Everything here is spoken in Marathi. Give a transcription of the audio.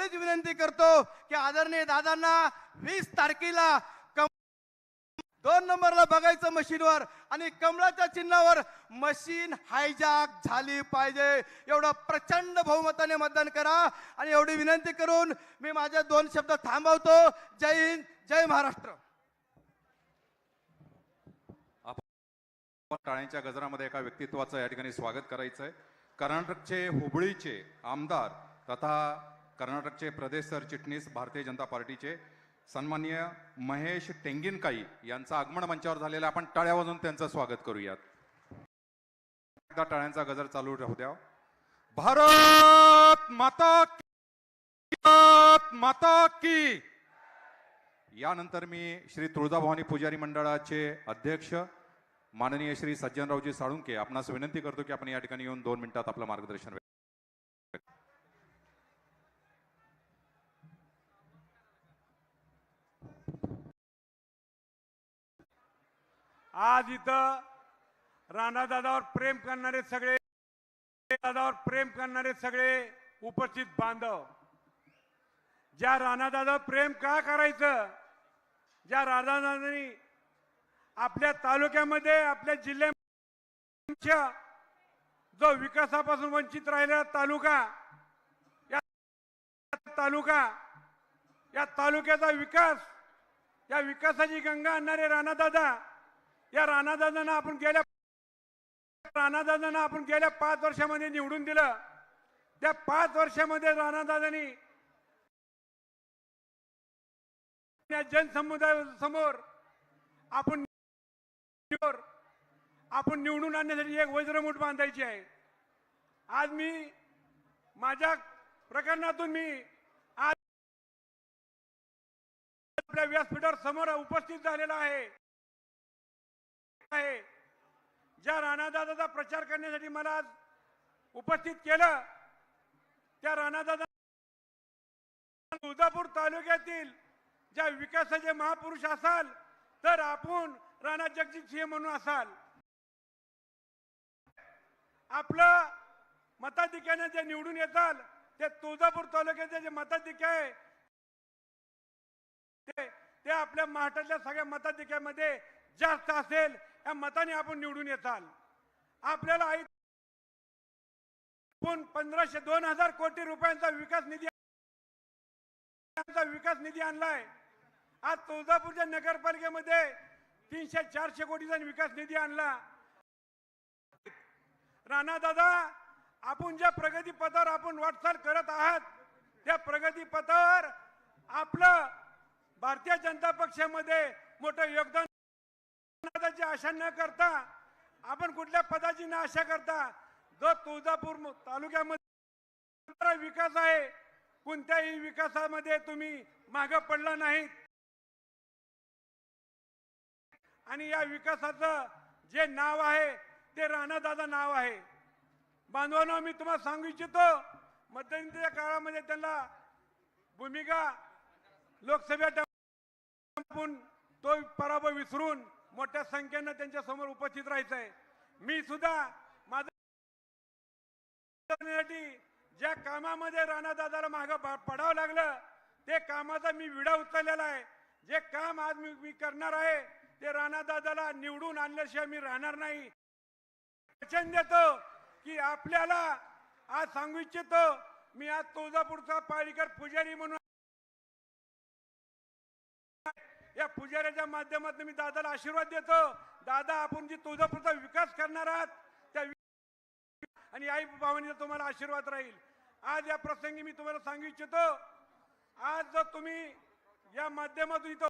एवढीच विनंती करतो की आदरणीय दादांना वीस तारखेला कम- दोन नंबरला बघायचं मशीनवर आणि कमळाच्या चिन्हावर मशीन हायजॅक झाली पाहिजे. एवढं प्रचंड बहुमताने मतदान करा आणि एवढी विनंती करून मी माझ्या दोन शब्द थांबवतो. जय हिंद जय महाराष्ट्र. टाळ्यांच्या गजरामध्ये एका व्यक्तित्वाचं या ठिकाणी स्वागत करायचं आहे कर्नाटकचे हुबळीचे आमदार तथा कर्नाटकचे प्रदेश सरचिटणीस भारतीय जनता पार्टीचे सन्माननीय महेश टेंगिनकाई यांचं आगमन मंचावर झालेलं आपण टाळ्या वाजून त्यांचं स्वागत करूयात. एकदा टाळ्यांचा गजर चालू राहू द्या. भारत माता की भारत माता की. यानंतर मी श्री तुळजाभवानी पुजारी मंडळाचे अध्यक्ष माननीय श्री सज्जनरावजी साळुंके आपणास विनंती करतो की आपण या ठिकाणी येऊन दोन मिनिटात आपलं मार्गदर्शन आज इथं राणादादावर प्रेम करणारे सगळे दादावर प्रेम करणारे सगळे उपस्थित बांधव. ज्या राणादादावर प्रेम का करायचं? ज्या राणादादांनी आपल्या तालुक्यामध्ये आपल्या जिल्ह्याच्या जो विकासापासून वंचित राहिलेला तालुका या तालुका या तालुक्याचा विकास या विकासाची गंगा आणणारे राणादादा या राणादादांना आपण गेल्या राणादादांना आपण गेल्या पाच वर्षामध्ये निवडून दिलं. त्या पाच वर्षामध्ये राणादादांनी जनसमुदायासमोर समोर आपण आपण निवडून आणण्यासाठी एक वज्रमूठ बांधायची आहे. आज मी माझ्या प्रकरणातून मी आज आपल्या व्यासपीठावर समोर उपस्थित झालेला आहे. आहे. ज्या राणादादाचा प्रचार करण्यासाठी मला आज उपस्थित केलं त्या राणादादा तुळजापूर तालुक्यातील ज्या विकासाचे महापुरुष असाल तर आपण राणा जगजित सिंह म्हणून असाल. आपलं मताधिक्याने जे निवडून येताल ते तुळजापूर तालुक्याचे जे मताधिक्य आहे ते ते आपल्या महाराष्ट्रातल्या सगळ्या मताधिक्यामध्ये जास्त असेल. या मताने आपण निवडून येताल. आपल्याला आई- पंधराशे दोन हजार कोटी रुपयांचा विकास निधी विकास निधी आणलाय. आज तुळजापूरच्या नगरपालिकेमध्ये तीनशे चारशे कोटीचा विकास निधी आणला. राणा दादा आपण ज्या प्रगती पथावर आपण वाटचाल करत आहात त्या प्रगती पथावर आपलं भारतीय जनता पक्षामध्ये मोठं योगदान आशा न करता आपण कुठल्या पदाची न आशा करता जो तुळजापूर तालुक्यामध्ये विकास आहे कोणत्याही विकासामध्ये तुम्ही माग पडला नाही आणि या विकासाचं जे नाव आहे ते राणादादा नाव आहे. बांधवांना मी तुम्हाला सांगू इच्छितो मध्यंतरीच्या काळामध्ये त्यांना भूमिका लोकसभेत तो पराभव विसरून मोठ्या संख्येनं त्यांच्यासमोर उपस्थित राहायचं आहे मी सुद्धा माझं ज्या कामामध्ये राणा दादाला माग पडावं लागलं ते कामाचा मी विडा उचललेला आहे. जे काम आज मी मी करणार आहे ते राणा दादाला निवडून आणल्याशिवाय मी राहणार नाही. वचन देतो की आपल्याला आज सांगू इच्छितो मी आज तुळजापूरचा पाळीकर पुजारी म्हणून या पुजाऱ्याच्या माध्यमातून मी दादाला आशीर्वाद देतो. दादा आपण जी तुळजापूरचा विकास करणार आहात त्या आणि आई बाबांचा तुम्हाला आशीर्वाद राहील. आज या प्रसंगी मी तुम्हाला सांगू इच्छितो आज जर तुम्ही या माध्यमातून इथं